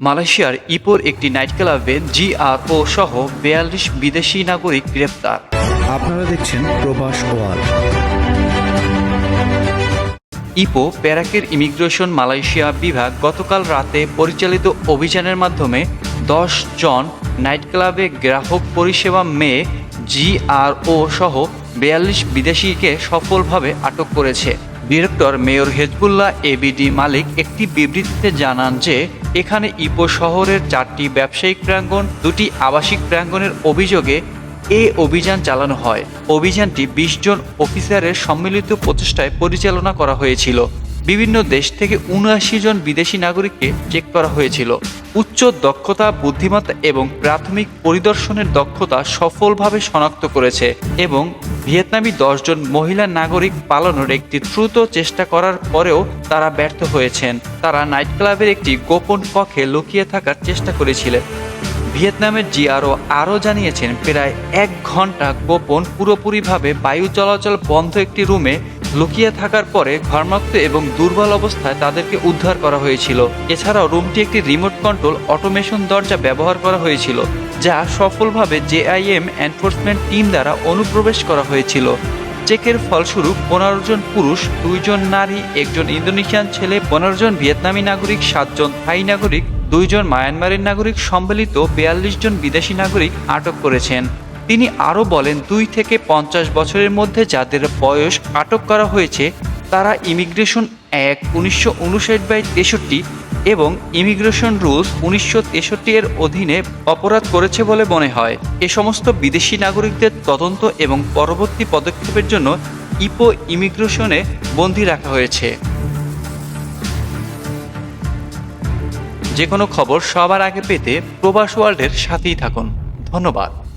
মালয়েশিয়ার ইপোর একটি নাইট ক্লাবে জিআরও সহ বিয়াল্লিশ বিদেশি নাগরিক গ্রেপ্তার। আপনারা দেখছেন প্রবাস ওয়ার্ল্ড ইপো প্যারাকের ইমিগ্রেশন মালয়েশিয়া বিভাগ গতকাল রাতে পরিচালিত অভিযানের মাধ্যমে দশ জন নাইট ক্লাবে গ্রাহক পরিষেবা মেয়ে জিআরও সহ বিয়াল্লিশ বিদেশিকে সফলভাবে আটক করেছে। Director mayor Hezbullah ABD Malik একটি বিবৃতিতে জানান যে, এখানে ইপো শহরের চারটি ব্যবসায়িক প্রাঙ্গণ, দুটি আবাসিক প্রাঙ্গণের অভিযোগে এ অভিযান চালানো হয়। অভিযানটি বিশ জন অফিসারের সম্মিলিত প্রচেষ্টায় পরিচালনা করা হয়েছিল। বিভিন্ন দেশ থেকে উনআশি জন বিদেশি নাগরিককে চেক করা হয়েছিল। উচ্চ দক্ষতা, বুদ্ধিমত্তা এবং প্রাথমিক পরিদর্শনের দক্ষতা সফলভাবে শনাক্ত করেছে এবং ভিয়েতনামি দশজন মহিলা নাগরিক পালানোর একটি দ্রুত চেষ্টা করার পরেও তারা ব্যর্থ হয়েছেন। তারা নাইট ক্লাবের একটি গোপন কক্ষে লুকিয়ে থাকার চেষ্টা করেছিলেন। ভিয়েতনামের জিআরও আরও জানিয়েছেন, প্রায় এক ঘণ্টা গোপন পুরোপুরিভাবে বায়ু চলাচল বন্ধ একটি রুমে লুকিয়ে থাকার পরে ঘর্মাক্ত এবং দুর্বল অবস্থায় তাদেরকে উদ্ধার করা হয়েছিল। এছাড়াও রুমটি একটি রিমোট কন্ট্রোল অটোমেশন দরজা ব্যবহার করা হয়েছিল, যা সফলভাবে জেআইএম এনফোর্সমেন্ট টিম দ্বারা অনুপ্রবেশ করা হয়েছিল। চেকের ফলস্বরূপ পনেরো জন পুরুষ দুইজন নারী, একজন ইন্দোনেশিয়ান ছেলে, পনেরো জন ভিয়েতনামি নাগরিক সাতজন থাই নাগরিক দুইজন মায়ানমারের নাগরিক সম্মিলিত বিয়াল্লিশ জন বিদেশি নাগরিক আটক করেছেন। তিনি আরও বলেন, দুই থেকে পঞ্চাশ বছরের মধ্যে যাদের বয়স আটক করা হয়েছে, তারা ইমিগ্রেশন এক উনিশশো উনষাট বাই তেষট্টি এবং ইমিগ্রেশন রুলস উনিশশো তেষট্টি এর অধীনে অপরাধ করেছে বলে মনে হয়। এ সমস্ত বিদেশি নাগরিকদের তদন্ত এবং পরবর্তী পদক্ষেপের জন্য ইপো ইমিগ্রেশনে বন্দী রাখা হয়েছে। যে কোনো খবর সবার আগে পেতে প্রবাস ওয়ার্ল্ডের সাথেই থাকুন। ধন্যবাদ।